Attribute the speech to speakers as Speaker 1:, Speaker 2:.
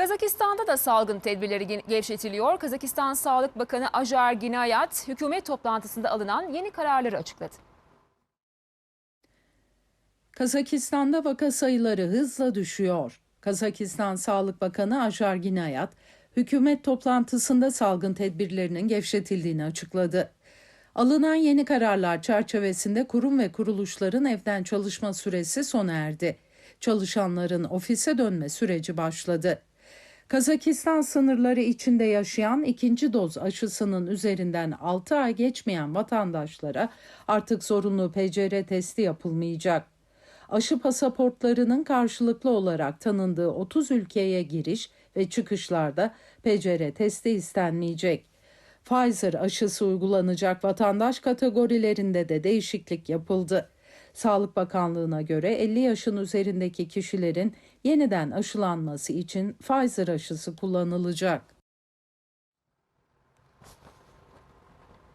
Speaker 1: Kazakistan'da da salgın tedbirleri ge- gevşetiliyor. Kazakistan Sağlık Bakanı Ajar Ginayat hükümet toplantısında alınan yeni kararları açıkladı.
Speaker 2: Kazakistan'da vaka sayıları hızla düşüyor. Kazakistan Sağlık Bakanı Ajar Ginayat, hükümet toplantısında salgın tedbirlerinin gevşetildiğini açıkladı. Alınan yeni kararlar çerçevesinde kurum ve kuruluşların evden çalışma süresi sona erdi. Çalışanların ofise dönme süreci başladı. Kazakistan sınırları içinde yaşayan ikinci doz aşısının üzerinden 6 ay geçmeyen vatandaşlara artık zorunlu PCR testi yapılmayacak. Aşı pasaportlarının karşılıklı olarak tanındığı 30 ülkeye giriş ve çıkışlarda PCR testi istenmeyecek. Pfizer aşısı uygulanacak vatandaş kategorilerinde de değişiklik yapıldı. Sağlık Bakanlığı'na göre 50 yaşın üzerindeki kişilerin yeniden aşılanması için Pfizer aşısı kullanılacak.